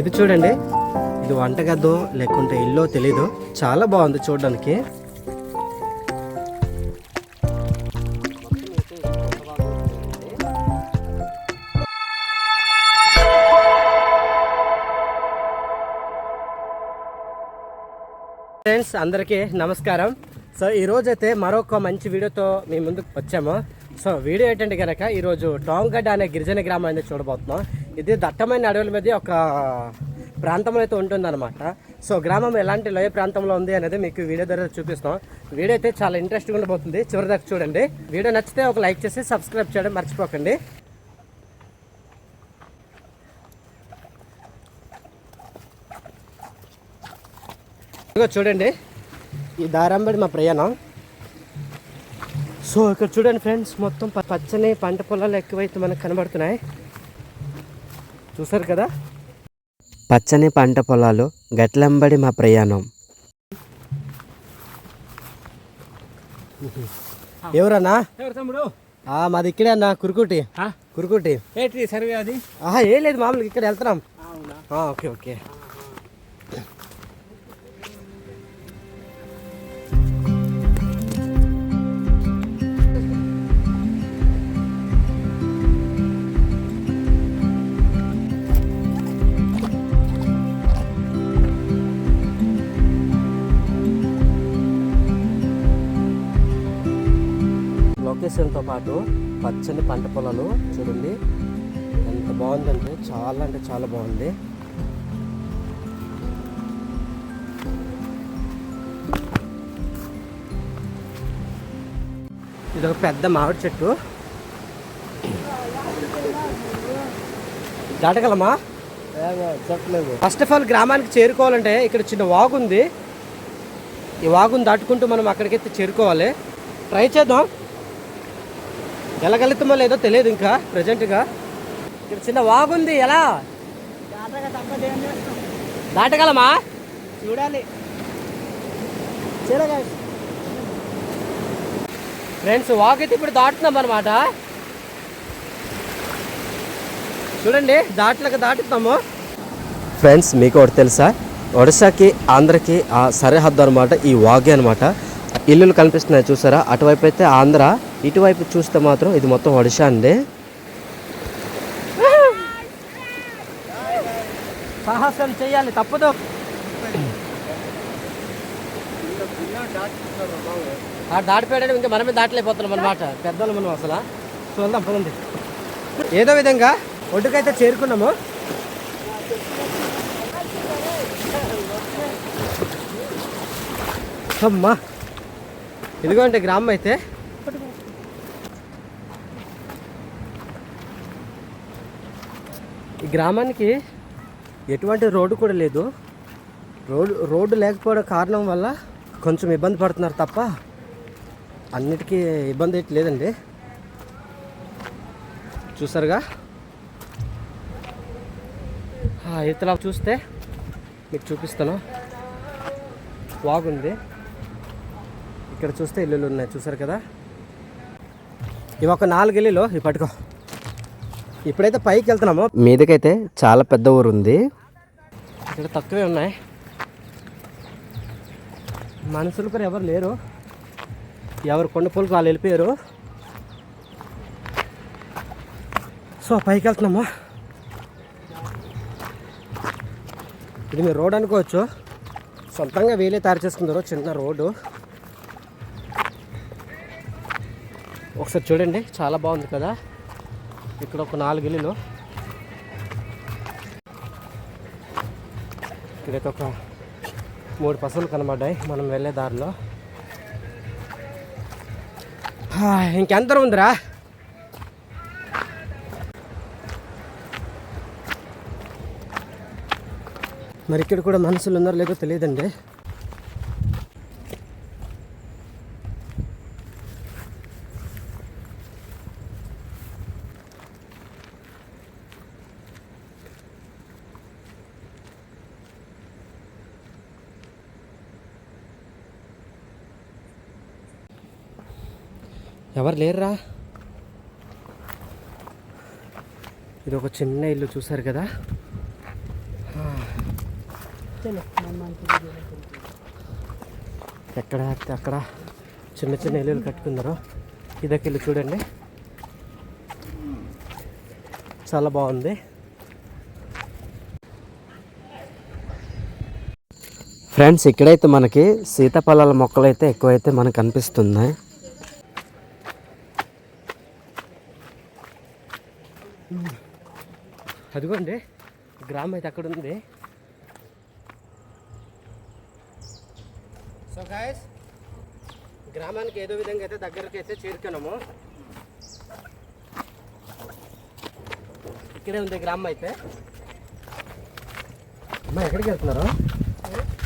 ఇది చూడండి. ఇది వంటగద్దో లేకుంటే ఇల్లో తెలీదు. చాలా బాగుంది చూడడానికి. ఫ్రెండ్స్ అందరికీ నమస్కారం. సో ఈ అయితే మరొక మంచి వీడియోతో మీ ముందుకు వచ్చాము. సో వీడియో ఏంటంటే కనుక ఈరోజు టోంగడ్డ అనే గిరిజన గ్రామాన్ని చూడబోతున్నాం. ఇది దట్టమైన అడవుల మధ్య ఒక ప్రాంతంలో అయితే ఉంటుందన్నమాట. సో గ్రామం ఎలాంటి లోయ ప్రాంతంలో ఉంది అనేది మీకు వీడియో ద్వారా చూపిస్తాం. వీడియో అయితే చాలా ఇంట్రెస్టింగ్ ఉండబోతుంది. చివరి దాకా చూడండి. వీడియో నచ్చితే ఒక లైక్ చేసి సబ్స్క్రైబ్ చేయడం మర్చిపోకండి. ఇదిగో చూడండి. ఈ దారాంబడి మా ప్రయాణం. సో ఇక్కడ చూడండి ఫ్రెండ్స్ మొత్తం పచ్చని పంట పొలాలు ఎక్కువైతే మనకు కనబడుతున్నాయి. చూసారు కదా? పచ్చని పంట పొలాలు గట్లంబడి మా ప్రయాణం. ఎవరన్నా? ఎవరు తమ్ముడు? ఆ, మాది ఇక్కడే అన్న కురుకుటి? కురుకుటి ఏంటి సర్వే అది? ఆహా ఏం లేదు మామూలుగా ఇక్కడ వెళ్తున్నాం. Okay okay. లొకేషన్తో పాటు పచ్చని పంట పొలాలు చూడండి. ఎంత బాగుందంటే చాలా అంటే చాలా బాగుంది. ఇది ఒక పెద్ద మామిడి చెట్టు. దాటగలమా? చెప్పలేదు ఫస్ట్ ఆఫ్ ఆల్ గ్రామానికి చేరుకోవాలంటే ఇక్కడ చిన్న వాగు ఉంది ఈ వాగుని దాటుకుంటూ మనం అక్కడికైతే చేరుకోవాలి. ట్రై చేద్దాం. వెళ్ళగలుగుతామో లేదో తెలియదు ఇంకా ప్రజెంట్గా ఇక్కడ చిన్న వాగుంది ఎలా? దాటగలమా చూడాలి. ఫ్రెండ్స్ వాక్ అయితే ఇప్పుడు దాటుతున్నాం అనమాట చూడండి దాట్లకు దాటుతాము ఫ్రెండ్స్ మీకు ఒకటి తెలుసా? ఒడిశాకి ఆంధ్రకి ఆ సరిహద్దు అనమాట ఈ వాగే అనమాట ఇల్లులు కనిపిస్తున్నాయి చూసారా? అటువైపు అయితే ఆంధ్ర ఇటువైపు చూస్తే మాత్రం ఇది మొత్తం ఒడిషా అండి సాహసం చేయాలి తప్పదు. దాటిపోయాడు ఇంకా మనమే దాటలేకపోతున్నాం అనమాట పెద్దలు మనం అసలు. చూద్దాం పదండి. ఏదో విధంగా ఒడ్డుకైతే చేరుకున్నాము. అమ్మా. ఇదిగోండి గ్రామం అయితే ఈ గ్రామానికి ఎటువంటి రోడ్డు కూడా లేదు. రోడ్డు రోడ్డు లేకపోవడం కారణం వల్ల కొంచెం ఇబ్బంది పడుతున్నారు తప్ప అన్నిటికీ ఇబ్బంది అయితే లేదండి. చూసారుగా? ఇతలా చూస్తే మీకు చూపిస్తాను. బాగుంది ఇక్కడ చూస్తే ఇల్లులు ఉన్నాయి చూసారు కదా? ఇవి ఒక నాలుగు ఇల్లులు ఇవి పట్టుకో ఇప్పుడైతే పైకి వెళ్తున్నాము. మీదకైతే చాలా పెద్ద ఊరు ఉంది. ఇక్కడ తక్కువే ఉన్నాయి. మనుషులు కూడా ఎవరు లేరు. ఎవరు కొండ పూలకు వాళ్ళు వెళ్ళిపోయారు. సో పైకి వెళ్తున్నామా. ఇది మీరు రోడ్ అనుకోవచ్చు. సొంతంగా వీలే తయారు చేసుకున్నారు చిన్న రోడ్డు. ఒకసారి చూడండి చాలా బాగుంది కదా. ఇక్కడ ఒక నాలుగు ఇల్లులు. ఇక్కడైతే ఒక మూడు పశువులు కనబడ్డాయి. మనం వెళ్ళే దారిలో. ఇంకెంత ఉందిరా? మరి ఇక్కడ కూడా మనుషులు ఉన్నారో లేదో తెలియదండి. ఎవరు లేరురా? ఇది ఒక చిన్న ఇల్లు చూసారు కదా? ఎక్కడ అక్కడ చిన్న చిన్న ఇల్లులు కట్టుకున్నారు? ఇదకెళ్ళి చూడండి. చాలా బాగుంది. ఫ్రెండ్స్ ఇక్కడైతే మనకి సీతాఫలాల మొక్కలు అయితే ఎక్కువైతే మనకు కనిపిస్తున్నాయి అదిగోండి గ్రామం అయితే అక్కడ ఉంది. సో గాయస్ గ్రామానికి ఏదో విధంగా అయితే దగ్గరికి అయితే చేరుకున్నాము. ఇక్కడే ఉంది గ్రామం అయితే. అమ్మా ఎక్కడికి వెళ్తున్నారు?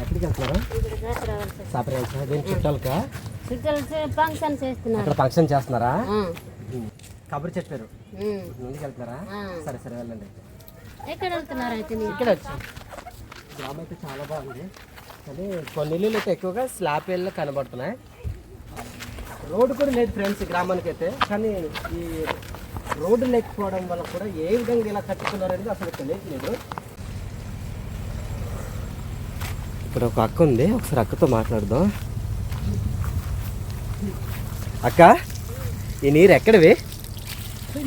ఎక్కడికి వెళ్తున్నారు? సాపరేల్సా దేని చుట్టాలకా? చుట్టాలు ఫంక్షన్ చేస్తున్నారు. అక్కడ ఫంక్షన్ చేస్తున్నారా? కబురు చెప్పారు. ముందుకు వెళ్తున్నారా. సరే సరే వెళ్ళండి. ఎక్కడ వెళ్తున్నారు అయితే ఇక్కడ వచ్చి. గ్రామం అయితే చాలా బాగుంది. కానీ కొన్ని ఇల్లులు అయితే ఎక్కువగా స్లాబ్ ఇళ్ళు కనబడుతున్నాయి. రోడ్డు కూడా లేదు ఫ్రెండ్స్ గ్రామానికి అయితే. కానీ ఈ రోడ్డు లేకపోవడం వల్ల కూడా ఏ విధంగా ఇలా కట్టుకున్నారు అనేది అసలు తెలియట్లేదు. ఇక్కడ ఒక అక్క ఉంది. ఒకసారి అక్కతో మాట్లాడదాం. అక్క ఈ నీరు ఎక్కడివి?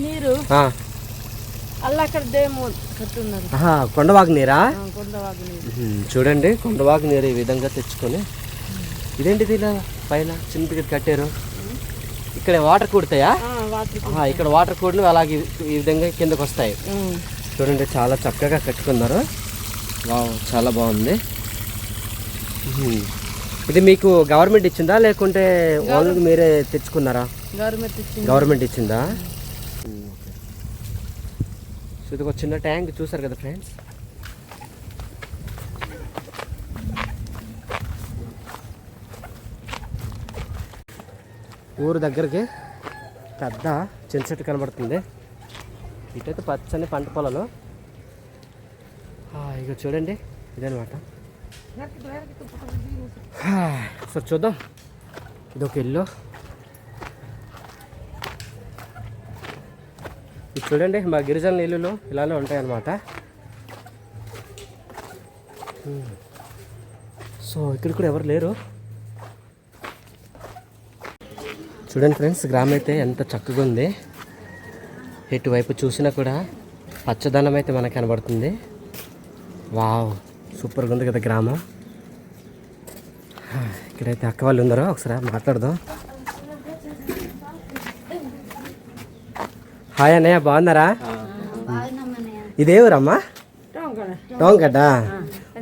నీరు ఆ, అల్ల అక్కడ దేమో కట్టున్నారు ఆహా, కొండవాగు నీరా చూడండి కొండవాగు నీరు ఈ విధంగా తెచ్చుకొని. ఇదేంటిది ఇలా పైన చిన్నగా కట్టారు? ఇక్కడ వాటర్ కూడతాయా? ఇక్కడ వాటర్ కూడినవి అలాగే ఈ- విధంగా కిందకు వస్తాయి చూడండి చాలా చక్కగా కట్టుకున్నారు. వావ్ చాలా బాగుంది. ఇది మీకు గవర్నమెంట్ ఇచ్చిందా? లేకుంటే ఓన్లీ మీరే తెచ్చుకున్నారా? గవర్నమెంట్ ఇచ్చింది గవర్నమెంట్ ఇచ్చిందా ఉమ్, ఓకే. సో ఇది ఒక చిన్న ట్యాంక్ చూసారు కదా ఫ్రెండ్స్? ఊరు దగ్గరికి పెద్ద చిన్న చెట్టు కనబడుతుంది. ఇటైతే పచ్చని పంట పొలాలు. ఇక చూడండి ఇదనమాట సో చూద్దాం. ఇది ఒక ఇల్లు. ఇది చూడండి మా గిరిజన ఇల్లులు ఇలానే ఉంటాయి అన్నమాట సో ఇక్కడ కూడా ఎవరు లేరు. చూడండి ఫ్రెండ్స్ గ్రామం అయితే ఎంత చక్కగా ఉంది. ఎటువైపు చూసినా కూడా పచ్చదనం అయితే మనకు కనబడుతుంది. వావ్ సూపర్గా ఉంది కదా గ్రామం. ఇక్కడైతే అక్క వాళ్ళు ఉన్నారో ఒకసారి మాట్లాడదాం. హాయ్ అన్నయ్య బాగున్నారా? ఇదే ఊరమ్మా? టోంగడ్డ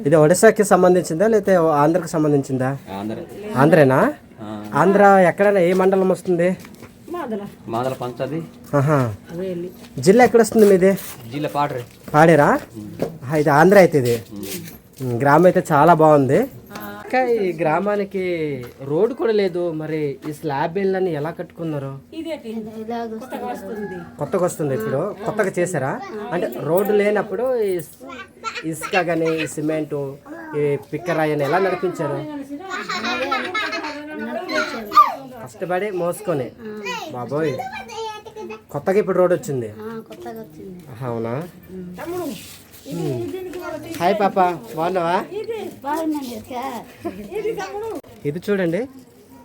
ఇది ఒడిశాకి సంబంధించిందా లేకపోతే ఆంధ్రకి సంబంధించిందా? ఆంధ్రేనా? ఆంధ్ర ఎక్కడైనా ఏ మండలం వస్తుంది? మాదల. పంచది. ఆహా. జిల్లా ఎక్కడ వస్తుంది మీది? జిల్లా పాడరే. ఇది ఆంధ్ర అయితే ఇది. గ్రామం అయితే చాలా బాగుంది. ఇంకా ఈ గ్రామానికి రోడ్డు కూడా లేదు. మరి ఈ స్లాబ్ ఇళ్ళని ఎలా కట్టుకున్నారు? కొత్తగా వస్తుంది. ఇప్పుడు. కొత్తగా చేశారా? అంటే రోడ్డు లేనప్పుడు ఇసుక కానీ సిమెంటు ఈ పిక్కరాయి అని ఎలా నడిపించారు? కష్టపడి మోసుకొని. బాబోయ్. కొత్తగా ఇప్పుడు రోడ్ వచ్చింది. కొత్తగా వచ్చింది. ఆహా, అవునా. హాయ్ పాప బాగున్నావా? అక్క. ఇది చూడండి.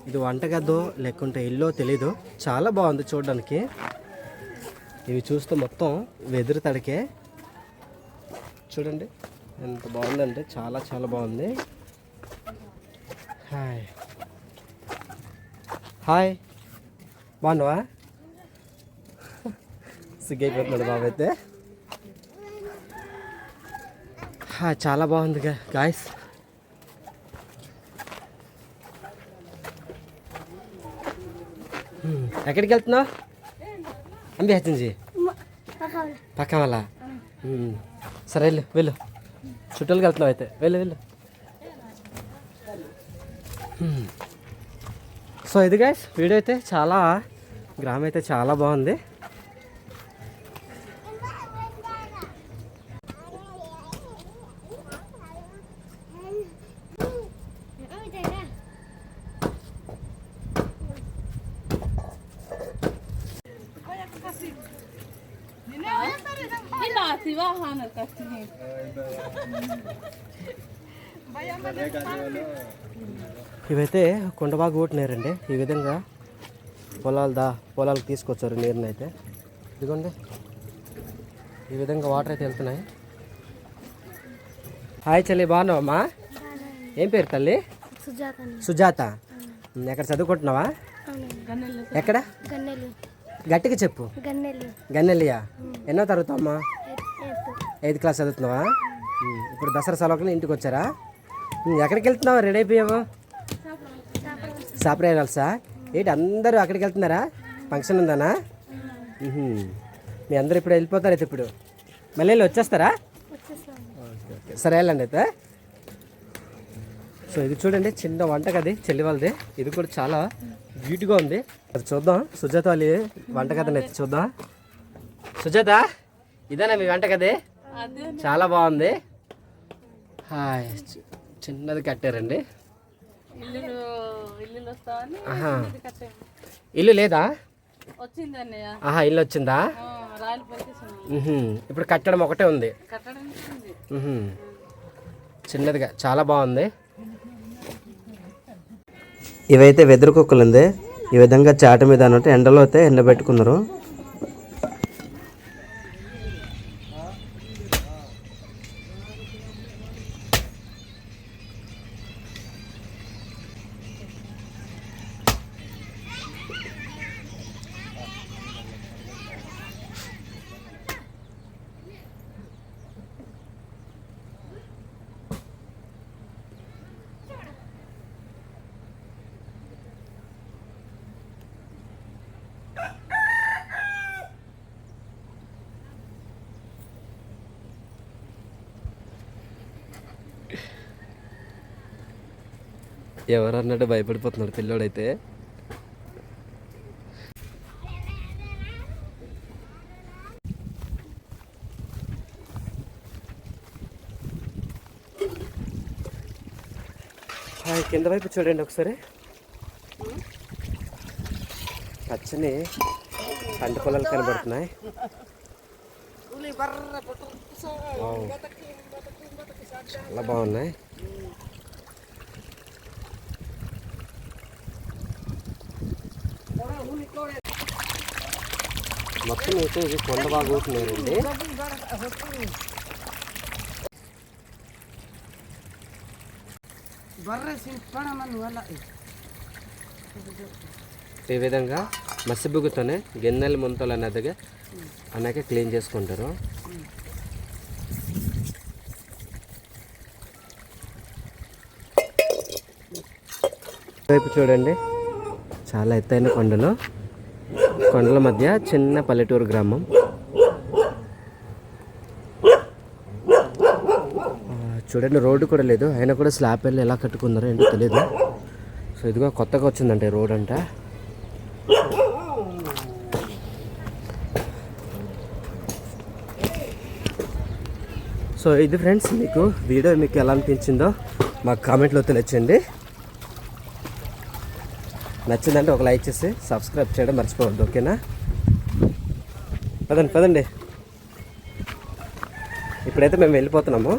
ఇది వంటగద్దో లేకుంటే ఇల్లో తెలీదు. చాలా బాగుంది చూడడానికి. ఇవి చూస్తే మొత్తం వెదురు తడికే. చూడండి. ఎంత బాగుందంటే చాలా చాలా బాగుంది. హాయ్. హాయ్. బాగున్నావా? సిగ్గైపోతున్నాడు బాబు అయితే. చాలా బాగుంది గాయస్. ఎక్కడికి వెళ్తున్నావు అంబి హెచ్చింది పక్క వల్ల సరే వెళ్ళు వెళ్ళు. చుట్టాలకి వెళ్తున్నావు అయితే. వెళ్ళు వెళ్ళు. సో ఇది గైస్ వీడియో అయితే చాలా గ్రామం అయితే చాలా బాగుంది. అన్నారు కస్టమర్ ఇవైతే కొండబాగా కొట్టినారండి ఈ విధంగా పొలాలు దా పొలాలకు తీసుకొచ్చారు నీరుని అయితే ఇదిగోండి. ఈ విధంగా వాటర్ అయితే వెళ్తున్నాయి. హాయ్ చెల్లి బాగున్నావమ్మా ఏం పేరు తల్లి? సుజాత. ఎక్కడ చదువుకుంటున్నావా? ఎక్కడ? గట్టిగా చెప్పు. గన్నెలియా? ఎన్నో తరుగుతామ్మా ఎయిత్ క్లాస్ చదువుతున్నావా? ఇప్పుడు దసరా సెలవుకి ఇంటికి వచ్చారా? ఎక్కడికి వెళ్తున్నావా? రెడీ అయిపోయావు? సాపరే వెళ్ళాల్సా ఏంటి అందరూ అక్కడికి వెళ్తున్నారా? ఫంక్షన్ ఉందానా? మీ అందరూ ఇప్పుడు వెళ్ళిపోతారు అయితే ఇప్పుడు. మళ్ళీ వెళ్ళి వచ్చేస్తారా? ఓకే, సరే వెళ్ళండి అయితే. సో ఇది చూడండి చిన్న వంటగది చెల్లి వాళ్ళది ఇది కూడా చాలా బ్యూటీగా ఉంది. అది చూద్దాం. సుజాత వాళ్ళ వంటగదిని అయితే చూద్దాం. సుజాత ఇదేనా మీ వంటగది చాలా బాగుంది. హాయ్. చిన్నది కట్టారండి. ఇల్లు లేదా? వచ్చింది అన్నయ్య. ఆహా ఇల్లు వచ్చిందా. ఇప్పుడు కట్టడం ఒకటే ఉంది. చిన్నదిగా చాలా బాగుంది. ఇవైతే వెదురు కుక్కలు ఉంది ఈ విధంగా చాట మీద అన్నట్టు ఎండలో అయితే ఎండబెట్టుకున్నారు. ఎవరన్నట్టు భయపడిపోతున్నాడు పిల్లోడైతే. కింద వైపు చూడండి ఒకసారి. పచ్చని పంట పొలాలు కనబడుతున్నాయి. చాలా బాగున్నాయి. మొత్తం అయితే ఇది కొండ బాగా ఊపుతున్నారండి ఈ విధంగా మసిబుగుతోనే గిన్నెల ముంతలు అన్నదిగా అన్నాక క్లీన్ చేసుకుంటారు. వైపు చూడండి చాలా ఎత్తైన కొండలు. కొండల మధ్య చిన్న పల్లెటూరు గ్రామం ఆ, చూడండి రోడ్డు కూడా లేదు. అయినా కూడా స్లాబ్ వెళ్ళి ఎలా కట్టుకున్నారో ఏంటో తెలియదు సో ఇదిగో కొత్తగా వచ్చిందంటే రోడ్ అంట. సో ఇది ఫ్రెండ్స్ మీకు వీడియో మీకు ఎలా అనిపించిందో మాకు కామెంట్లో తెలియచండి నచ్చిందంటే ఒక లైక్ చేసి సబ్స్క్రైబ్ చేయడం మర్చిపోవద్దు ఓకేనా? పదండి పదండి. ఇప్పుడైతే మేము వెళ్ళిపోతున్నాము.